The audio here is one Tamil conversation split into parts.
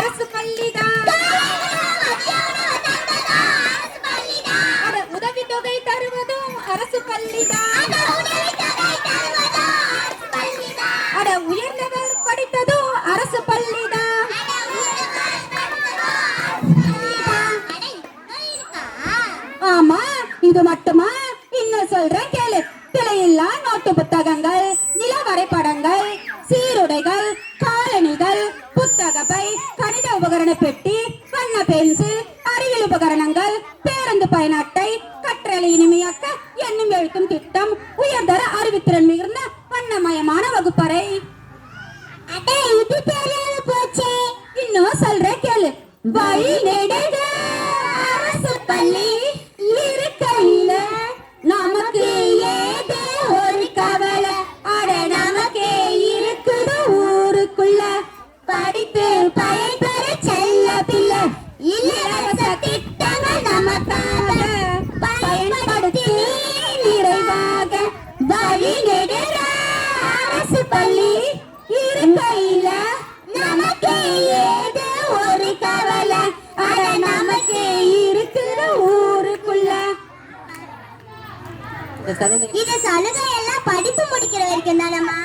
அரசு பள்ளிதான் உதவி தொகை தருவதும் அரசு பள்ளிதான் அட உயர்ந்தவர் படித்ததும் அரசு பள்ளிதான் ஆமா இது மட்டுமா? இன்னும் சொல்றேன் கேளு. விலையில்லா நோட்டு புத்தகங்கள் நில வரைபடங்கள் உபகரண பெட்டி வண்ண பென்சில் அறிவியல் உபகரணங்கள் பேருந்து பயனாட்டை கற்றலை இனிமையாக்க எண்ணும் எழுத்தும் திட்டம் உயர்தர அறிவுத்திறன் மிகுந்த வண்ணமயமான வகுப்பறை. இன்னும் சொல்ற கேளு. வழி நெடுக. பள்ளி இருக்கையில நமக்கு ஏதோ ஒரு கவலை. அட நமக்கு இருக்கிற ஊருக்குள்ள. இது சலுகை எல்லாம் படிப்பு முடிக்கிற வரைக்கும் தானம்மா?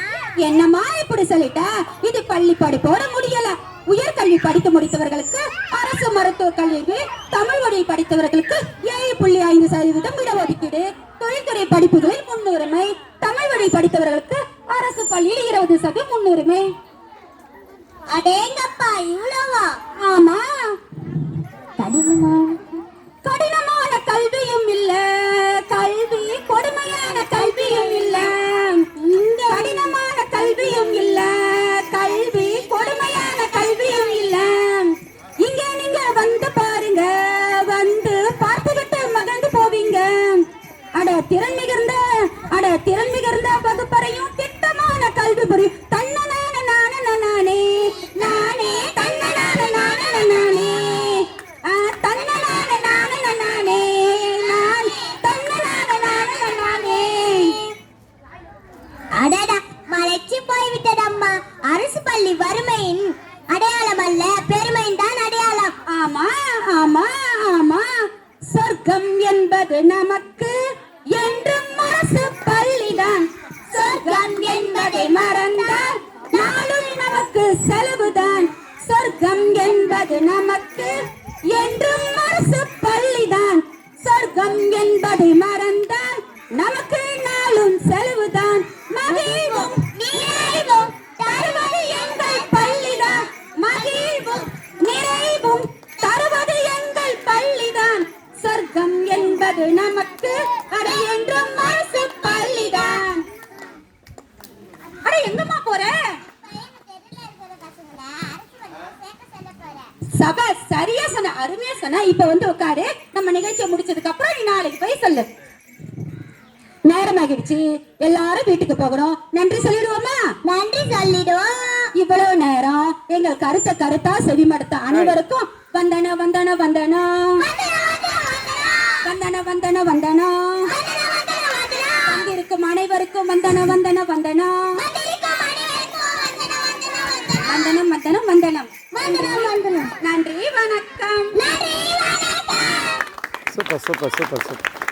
என்னம்மா இப்படி சொல்லிட்ட? இது பள்ளி படிப்போட முடியல. உயர்கல்வி படித்து முடித்தவர்களுக்கு அரசு மருத்துவ கல்விக்கு தமிழ் மொழி படித்தவர்களுக்கு ஏழு புள்ளி ஐந்து சதவீதம் இடஒதுக்கீடு. தொழில்துறை படிப்புகளில் முன்னுரிமை. தமிழ் வழி படித்தவர்களுக்கு அரசு பள்ளியில் இருபது சதவீதம் முன்னுரிமை அடேங்கப்பா இவ்வளவா? ஆமா. கடினமான கல்வியும் இல்ல. கல்வி கொடுமையான கல்வியும் இல்ல. கடினமான கல்வியும் இல்ல. கல்வி கொடுமையான கல்வியும் இல்ல. இங்க நீங்க வந்து பாருங்க. வந்து பார்த்துக்கிட்டு மகிழ்ந்து போவீங்க. அட திறன் மிகுந்த அட திறன் மிகுந்த வறுமையின் அடையாளம் அல்ல பெருமையின் தான் அடையாளம். ஆமா ஆமா ஆமா. சொர்க்கம் என்பது நமக்கு என்றும் அரசு பள்ளிதான். சொர்க்கம் என்பதை மறந்தால் நாளும் நமக்கு செலவுதான். சொர்க்கம் என்பது நமக்கு என்றும் அரசு பள்ளிதான். சொர்க்கம் என்பதை மறந்தால் நமக்கு நாளும் செலவுதான். மகிழ்வும் என்பது நமக்கு அட என்றும் அரசு பள்ளிதான் அட எங்கம்மா போற? சப சரியா சொன்ன அருமையா சொன்ன இப்ப வந்து உட்காரு. நம்ம நிகழ்ச்சியை முடிச்சதுக்கு அப்புறம் நீ நாளைக்கு போய் சொல்லு. நேரமாகிடுச்சு. எல்லாரும் வீட்டுக்கு போகணும். நன்றி சொல்லிடுவோமா? நன்றி சொல்லிடுவோம். இவ்வளவு நேரம் எங்கள் கருத்த கருத்தா செவிமடுத்த அனைவருக்கும் வந்தன வந்தன வந்தன வந்தன வந்தன வந்தனா. வந்திருக்கும் அனைவருக்கும் வந்தன வந்தன வந்தன. வந்தனம் வந்தனம் வந்தனம். நன்றி வணக்கம். Super super super super.